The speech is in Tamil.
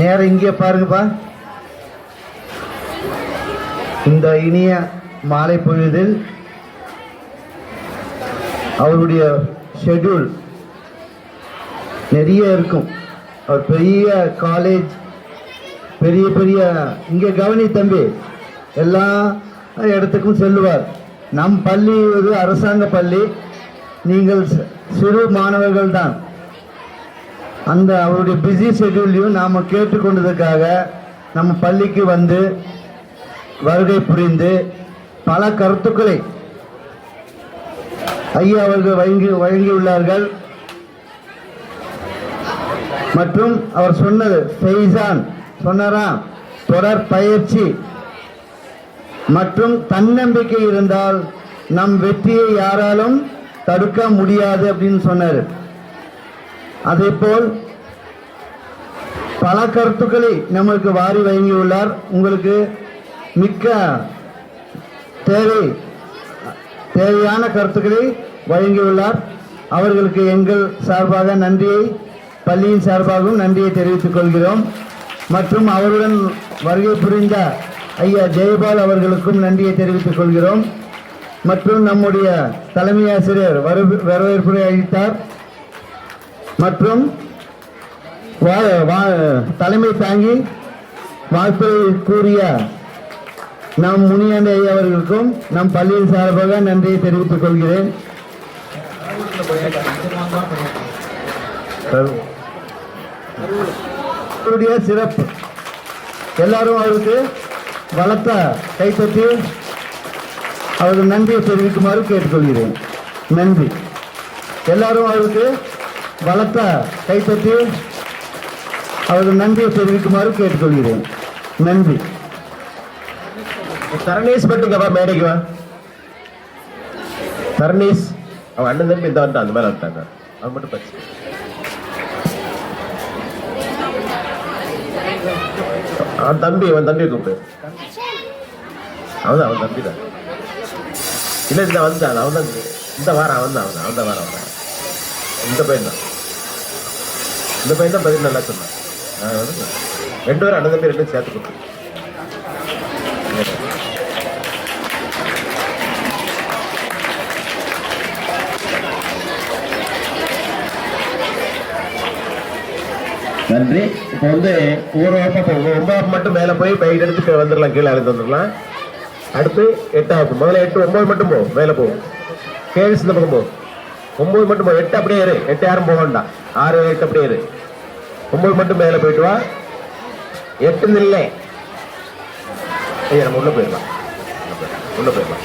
நேரம் இங்கே பாருங்கப்பா. இந்த இனிய மாலை பொழுதில் அவருடைய ஷெட்யூல் நிறைய இருக்கும். அவர் பெரிய காலேஜ் பெரிய பெரிய இங்கே கவனி தம்பி எல்லா இடத்துக்கும் செல்லுவார். நம் பள்ளி ஒரு அரசாங்க பள்ளி. நீங்கள் சிறு மாணவர்கள் தான் அந்த அவருடைய பிஸி ஷெட்யூல்லையும் நாம் கேட்டுக்கொண்டதுக்காக நம்ம பள்ளிக்கு வந்து வருகை புரிந்து பல கருத்துக்களை ஐயா அவர்கள் வழங்கி வழங்கியுள்ளார்கள். மற்றும் அவர் சொன்னது ஃபெய்சான் சொன்னாராம் தொடர் பயிற்சி. மற்றும் தன்னம்பிக்கை இருந்தால் நம் வெற்றியை யாராலும் தடுக்க முடியாது அப்படின்னு சொன்னார். அதேபோல் பல கருத்துக்களை நம்மளுக்கு வாரி வழங்கியுள்ளார். உங்களுக்கு மிக்க தேவை தேவையான கருத்துக்களை வழங்கியுள்ளார். அவர்களுக்கு எங்கள் சார்பாக நன்றியை பள்ளியின் சார்பாகவும் நன்றியை தெரிவித்துக் கொள்கிறோம். மற்றும் அவருடன் வருகை புரிந்த ஐயா ஜெயபால் அவர்களுக்கும் நன்றியை தெரிவித்துக் கொள்கிறோம். மற்றும் நம்முடைய தலைமை ஆசிரியர் வரவேற்புரை அளித்தார். மற்றும் வா- வா- தலைமை தாங்கி வாழ்த்தை கூறிய நம் முனியாண்டி ஐயா அவர்களுக்கும் நம் பள்ளியின் சார்பாக நன்றியை தெரிவித்துக் கொள்கிறேன். சிறப்பு. எல்லாரும் அவருக்கு வளர்த்த கைப்பற்றி அவருக்கு நன்றியை தெரிவிக்குமாறு கேட்டுக்கொள்கிறேன். நன்றி. எல்லாரும் அவருக்கு பலத்த கைப்பற்றி அவருக்கு நன்றியை தெரிவிக்குமாறு கேட்டுக்கொள்கிறேன். நன்றி. தரணேஷ் பட்டுங்கப்பா மேடைக்கு வா. தரணேஷ் அவன் அண்ணன் தம்பி இந்த வந்துட்டான் அந்த மாதிரி வந்துட்டாங்க அவன் மட்டும் பச்சு. அவன் தம்பி அவன் தம்பியை கூப்பிடு. அவன் அவன் தம்பி தான் இல்லை இந்த வந்தான் அவன் தான் இந்த வாரம் அவன் தான் அவன் அவன் தான் வாரம் அவன் இந்த பையன் தான் இந்த பையன் தான் பதில் நல்லா சொன்னான். ரெண்டு பேரும் அண்ணன் தம்பி ரெண்டும் சேர்த்து நன்றி. இப்போ வந்து ஒவ்வொரு வகுப்பா போகும் ஒன்பது மட்டும் மேலே போய் பைக் எடுத்து வந்துடலாம் கீழே இறந்து வந்துடலாம். அடுத்து எட்டாவது முதல்ல எட்டு ஒன்பது மட்டும் போ. மேலே போகும் கேள்ஸ் இந்த பக்கம் போ. ஒன்பது மட்டும் போ. எட்டு அப்படியே இரு. எட்டு யாரும் போக வேண்டாம். ஆறு எட்டு அப்படியே இரு. ஒன்பது மட்டும் மேலே போயிட்டு வா. எட்டு நில்லை ஐயா நம்ம உள்ள போயிடலாம். உள்ள போயிடலாம்.